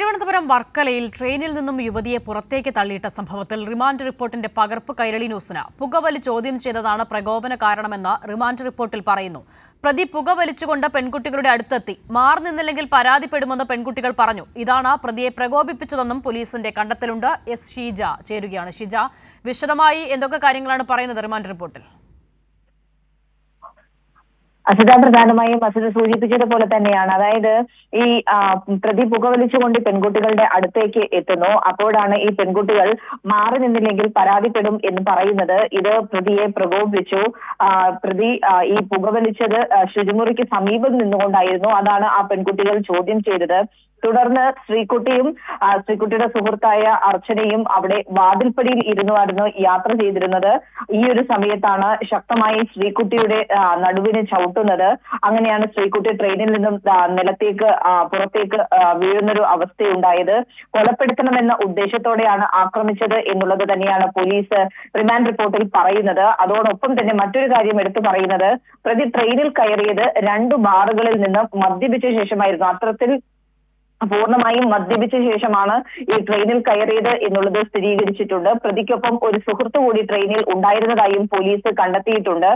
തിരുവനന്തപുരം വർക്കലയിൽ ട്രെയിനിൽ നിന്നും യുവതിയെ പുറത്തേക്ക് തള്ളിയിട്ട സംഭവത്തിൽ റിമാൻഡ് റിപ്പോർട്ടിന്റെ പകർപ്പ് കൈരളി ന്യൂസിന്. പുകവലി ചോദ്യം ചെയ്തതാണ് പ്രകോപന കാരണമെന്ന് റിമാൻഡ് റിപ്പോർട്ടിൽ പറയുന്നു. പ്രതി പുകവലിച്ചുകൊണ്ട് പെൺകുട്ടികളുടെ അടുത്തെത്തി. മാറി നിന്നില്ലെങ്കിൽ പരാതിപ്പെടുമെന്ന് പെൺകുട്ടികൾ പറഞ്ഞു. ഇതാണ് പ്രതിയെ പ്രകോപിപ്പിച്ചതെന്നും പോലീസിന്റെ കണ്ടെത്തലുണ്ട്. എസ് ഷീജ ചേരുകയാണ്. ഷീജ വിശദമായി എന്തൊക്കെ കാര്യങ്ങളാണ് പറയുന്നത് റിമാൻഡ് റിപ്പോർട്ടിൽ? അസിത പ്രധാനമായും അസിത സൂചിപ്പിച്ചതുപോലെ തന്നെയാണ്. അതായത് ഈ പ്രതി പുകവലിച്ചുകൊണ്ട് പെൺകുട്ടികളുടെ അടുത്തേക്ക് എത്തുന്നു. അപ്പോഴാണ് ഈ പെൺകുട്ടികൾ മാറി നിന്നില്ലെങ്കിൽ പരാതിപ്പെടും എന്ന് പറയുന്നത്. ഇത് പ്രതിയെ പ്രകോപിപ്പിച്ചു. പ്രതി ഈ പുകവലിച്ചത് ശുചിമുറിക്ക് സമീപം നിന്നുകൊണ്ടായിരുന്നു. അതാണ് ആ പെൺകുട്ടികൾ ചോദ്യം ചെയ്തത്. തുടർന്ന് ശ്രീകുട്ടിയും ശ്രീകുട്ടിയുടെ സുഹൃത്തായ അർച്ചനയും അവിടെ വാതിൽപ്പടിയിൽ ഇരുന്നുമായിരുന്നു യാത്ര ചെയ്തിരുന്നത്. ഈ ഒരു സമയത്താണ് ശക്തമായി ശ്രീകുട്ടിയുടെ നടുവിന് ചവിട്ടുന്നത്. അങ്ങനെയാണ് ശ്രീകുട്ടി ട്രെയിനിൽ നിന്നും നിലത്തേക്ക് പുറത്തേക്ക് വീഴുന്നൊരു അവസ്ഥയുണ്ടായത്. കൊലപ്പെടുത്തണമെന്ന ഉദ്ദേശത്തോടെയാണ് ആക്രമിച്ചത് എന്നുള്ളത് തന്നെയാണ് പോലീസ് റിമാൻഡ് റിപ്പോർട്ടിൽ പറയുന്നത്. അതോടൊപ്പം തന്നെ മറ്റൊരു കാര്യം എടുത്തു പറയുന്നത്. പ്രതി ട്രെയിനിൽ കയറിയത് രണ്ട് ബാറുകളിൽ നിന്ന് മദ്യപിച്ച ശേഷമായിരുന്നു. അത്തരത്തിൽ പൂർണമായും മദ്യപിച്ച ശേഷമാണ് ഈ ട്രെയിനിൽ കയറിയത് എന്നുള്ളത് സ്ഥിരീകരിച്ചിട്ടുണ്ട്. പ്രതിക്കൊപ്പം ഒരു സുഹൃത്ത് കൂടി ട്രെയിനിൽ ഉണ്ടായിരുന്നതായും പോലീസ് കണ്ടെത്തിയിട്ടുണ്ട്.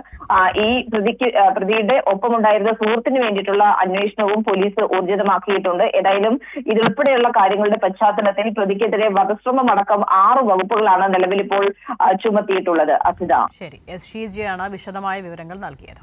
ഈ പ്രതിക്ക് പ്രതിയുടെ ഒപ്പമുണ്ടായിരുന്ന സുഹൃത്തിന് വേണ്ടിയിട്ടുള്ള അന്വേഷണവും പോലീസ് ഊർജിതമാക്കിയിട്ടുണ്ട്. ഏതായാലും ഇതുൾപ്പെടെയുള്ള കാര്യങ്ങളുടെ പശ്ചാത്തലത്തിൽ പ്രതിക്കെതിരെ വധശ്രമം അടക്കം ആറ് വകുപ്പുകളാണ് നിലവിൽ ഇപ്പോൾ ചുമത്തിയിട്ടുള്ളത്. അസിത ശരി. എസ് ഷീജയാണ് വിശദമായ വിവരങ്ങൾ നൽകിയത്.